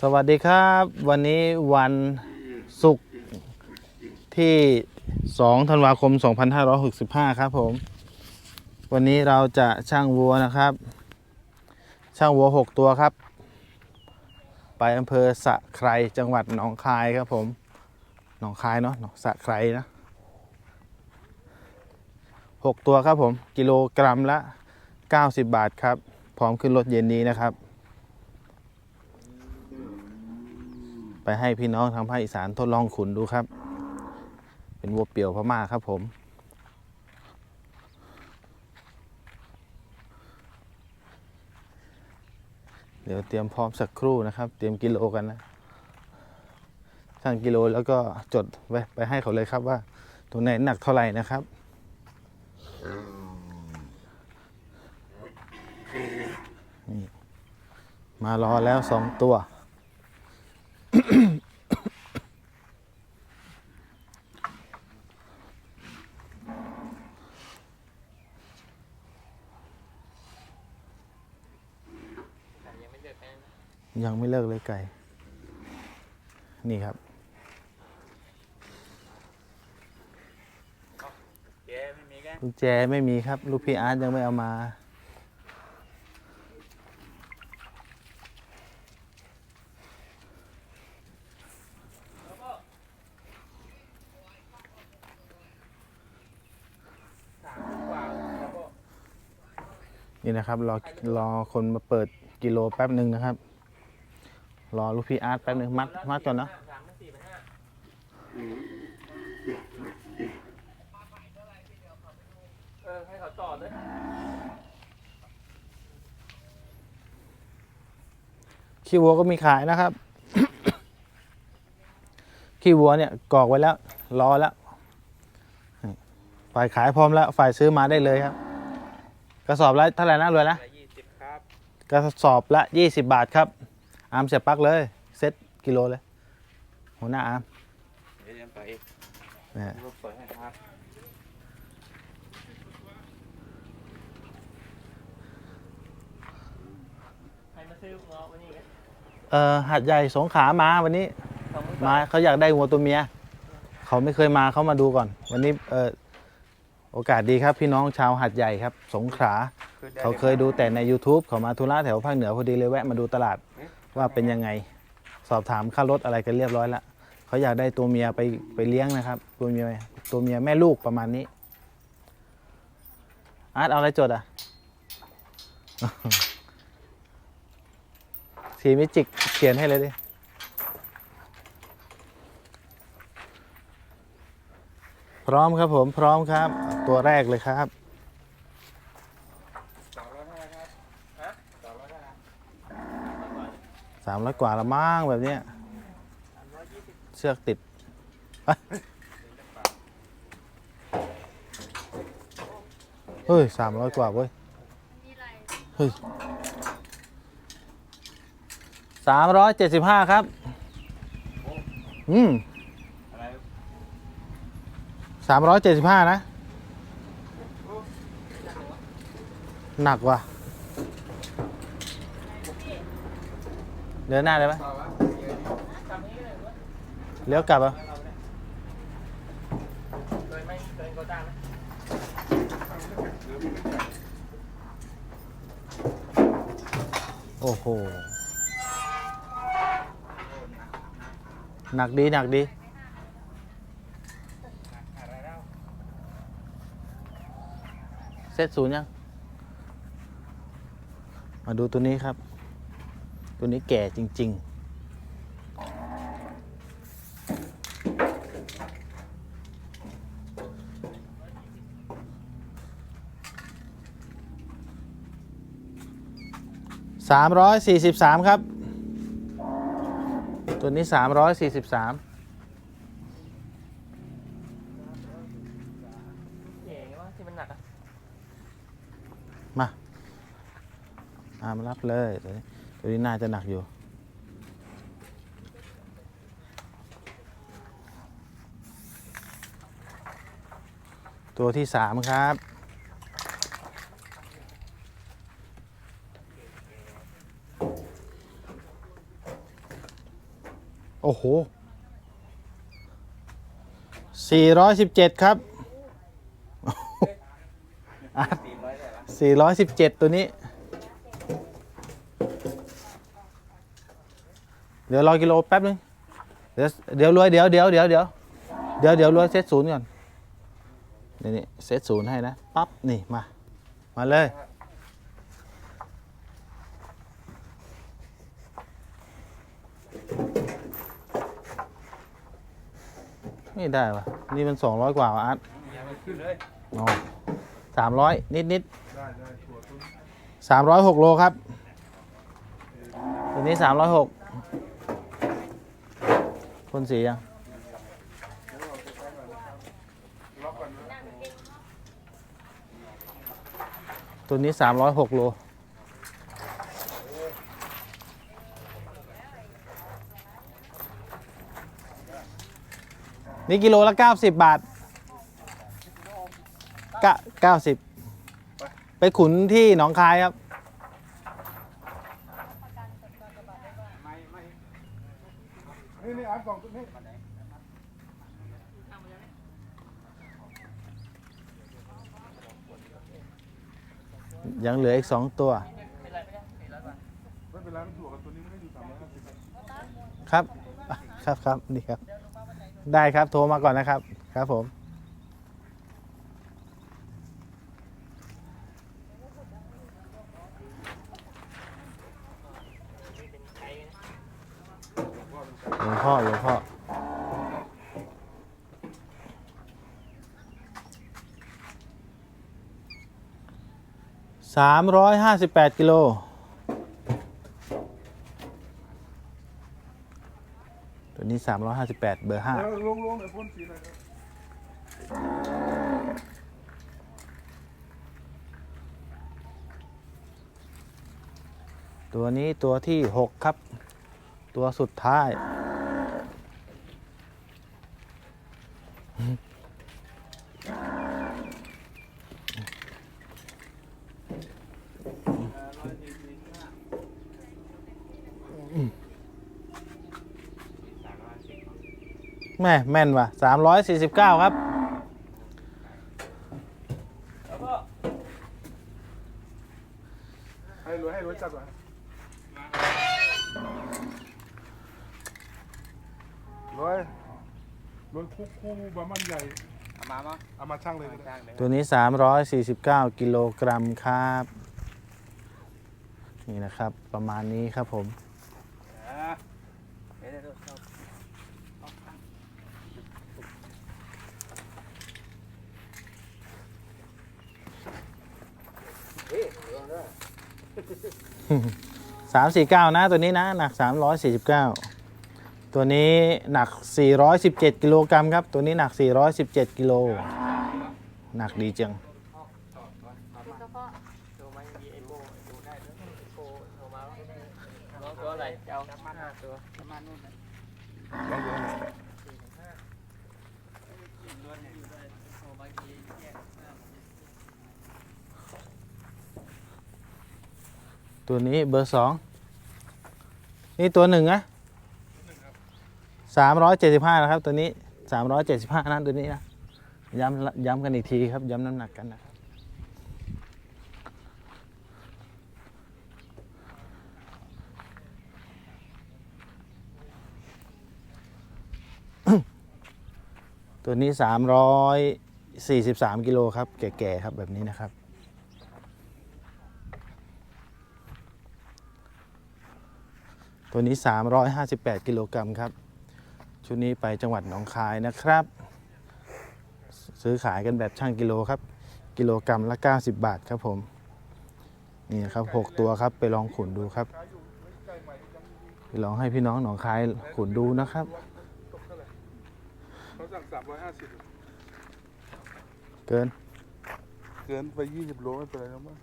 สวัสดีครับ วันนี้วันศุกร์ที่ 2 ธันวาคม 2565 ครับผม วันนี้เราจะช่างวัวนะครับ ช่างวัว 6 ตัวครับ ไปอำเภอสะไครจังหวัดหนองคายครับผม หนองคายเนาะหนองสะไครนะ 6 ตัวครับผม กิโลกรัมละ 90 บาทครับ พร้อมขึ้นรถเย็นนี้นะครับ ไปให้พี่น้องทางภาคอีสานทดลองขุนดูครับ เป็นวัวเปี่ยวพม่าครับผมเดี๋ยวเตรียมพร้อมสักครู่นะครับ เตรียมกิโลกันนะชั่งกิโลแล้วก็จดไว้ไปให้เขาเลยครับว่า ตัวไหนหนักเท่าไหร่นะครับ มารอแล้วสองตัว ยังไม่เลิกเลยไก่ นี่ครับเจ๊ไม่มีแกลูกแจไม่มีครับ ลูกพี่อาร์ตยังไม่เอามาสามสิบกว่าแล้วก็นี่นะครับ รอรอคนมาเปิดกิโลแป๊บหนึ่งนะครับ รอลูกพี่อาร์ตแป๊บหนึ่งมัดมัดก่อนเนาะเออให้เขาต่อเลยขี้วัวก็มีขายนะครับ ขี้วัวเนี่ยกรอกไว้แล้ว รอแล้วฝ่ายขายพร้อมแล้ว ฝ่ายซื้อมาได้เลยครับ กระสอบละเท่าไหร่นะรวยนะละสิบครับกระสอบละ 20 บาทครับ อาร์มเสียบปลั๊กเลย เซ็ตกิโลเลย หัวหน้าอาร์มเดี๋ยวจะไปอีกเนี่ยรูปเปิดให้ครับใครมาซื้อเงาะวันนี้ไหมเอ่อหัดใหญ่สงขลามาวันนี้สองหมื่นมาบาทเขาอยากได้วัวตัวเมีย เขาไม่เคยมาเขามาดูก่อน วันนี้เออโอกาสดีครับพี่น้องชาวหัดใหญ่ครับ สงขลาคือได้เขาเคยดูแต่ใน YouTube เขามาธุระแถวภาคเหนือพอดีเลยแวะมาดูตลาด ว่าเป็นยังไง สอบถามค่ารถอะไรกันเรียบร้อยแล้วเขาอยากได้ตัวเมียไปไปเลี้ยงนะครับ ตัวเมียตัวเมียแม่ลูกประมาณนี้ อาร์ตเอาอะไรจดอะสีมิจิกเขียนให้เลยดิพร้อมครับผมพร้อมครับ ตัวแรกเลยครับ สองร้อยเท่าไหร่ครับ ฮะสองร้อยเท่าไหร่ สามร้อยกว่าละมั้งแบบเนี้ยเชือกติดเฮ้ยสามร้อยกว่าเว้ยเฮ้ยสามร้อยเจ็ดสิบห้าครับ อืมสามร้อยเจ็ดสิบห้านะ หนักว่ะ เดินหน้าเลยไหมเลี้ยวกลับอะเหมเคยโอ้โห หนักดี หนักดี เซตศูนย์ยัง มาดูตัวนี้ครับ ตัวนี้แก่จริง ๆสามร้อยสี่สิบสามครับ ตัวนี้สามร้อยสี่สิบสามเอ๋ว่าที่มันหนักอะมาอามารับเลยตัวนี้ ตัวนี้น่าจะหนักอยู่ ตัวที่สามครับ โอ้โห417ครับ417ตัวนี้ เดี๋ยวรอกิโลแป๊บนึง เดี๋ยวเดี๋ยวรวยเดี๋ยวเดี๋ยวเดี๋ยวเดี๋ยวเดี๋ยวเดี๋ยวรวยเซตศูนย์ก่อนนี่นี่เซตศูนย์ให้นะปั๊บนี่มา มาเลย ไม่ได้วะนี่มันสองร้อยกว่าว่ะอาร์ตยังไม่ขึ้นเลยอ๋อสามร้อยนิดนิดได้ได้ตัวต้นสามร้อยหกโลครับตัวนี้สามร้อยหก พ่นสียังล็อกก่อนนะตัวนี้สามร้อยหกโลนี่กิโลละเก้าสิบบาทเก้าสิบไปขุนที่หนองคายครับ นี่นี่อ่านกล่องตัวนี้ยังเหลืออีกสองตัว ไม่ไรไม่ได้สี่ร้อยบาทไม่เป็นไรมันถูกกับตัวนี้ไม่ได้ดูสามร้อยห้าสิบครับอะครับครับนี่ครับ ได้ครับ โทรมาก่อนนะครับ ครับผม เป็นไกด์นะ หลวง พ่อหลวงพ่อสามร้อยห้าสิบแปดกิโลตัวนี้สามร้อยห้าสิบแปดเบอร์ห้าเออลงลงเดี๋ยพ่นสีหน่อยครับตัวนี้ตัวที่หกครับ ตัวสุดท้าย แม่แม่นว่ะสามร้อยสี่สิบเก้าครับแล้วก็ให้รวยให้รวยจัดไว้รวย รวยคู่คู่บะมันใหญ่เอามามั้งเอามาช่างเลยก็ได้จ้างเลยตัวนี้ 349 กิโลกรัมครับ นี่นะครับ ประมาณนี้ครับผม เดี๋ยวเดี๋ยวเดี๋ยวเอา349 นะ ตัวนี้นะ หนัก 349 ตัวนี้หนัก 417 กิโลกรัมครับ ตัวนี้หนัก 417 กิโล หนักดีจังโทรมามีไอโบดูได้ด้วยไอรมาว่าน้องตัวอะไรจะเอาห้าตัวประมาณนู้นนะลองนะโทรบางทีแยกตัวนี้ เบอร์2นี่ตัวหนึ่งนะครับตัวนี้375นะตัวนี้นะย้ำย้ำกันอีกทีครับ ย้ำน้ำหนักกันนะครับตัวนี้ 343 กิโลครับ แก่ ๆ ครับแบบนี้นะครับ ตัวนี้ 358 กิโลกรัมครับ ชุดนี้ไปจังหวัดหนองคายนะครับ ซื้อขายกันแบบช่างกิโลครับ กิโลกรัมละ 90 บาทครับผม นี่ครับ 6 ตัวครับไปลองขุนดูครับไปลองให้พี่น้องหนองคายขุนดูนะครับเขาสั่งสามร้อยห้าสิบเกิน เกินไปยี่สิบโลไม่เป็นไรแล้วมั้ง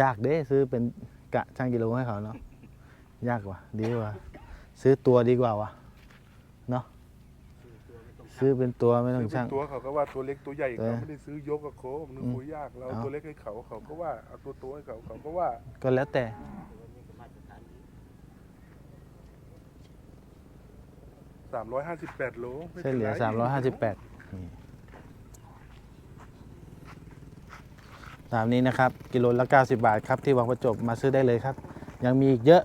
ยากเด้ซื้อเป็นกะช่างกิโลให้เขาเนาะยากกว่า ดีกว่า ซื้อตัวดีกว่าวะเนาะซื้ซื้อเป็นตัวไม่ต้อซื้งอเป็ช่างนตัวเขาก็ว่าตัวเล็กตัวใหญ่ตัวเขาไม่ได้ซื้อยกกับโคมันอืมคุยยากเราเอาตัวเล็กให้เขาเขาก็ว่าเอาตัวโตให้เขาเขาก็ว่า ก็แล้วแต่358โลไม่เฉป็นลี่ยไร358นี่ ตามนี้นะครับ กิโลละ 90 บาทครับที่วังประจบมาซื้อได้เลยครับ ยังมีอีกเยอะ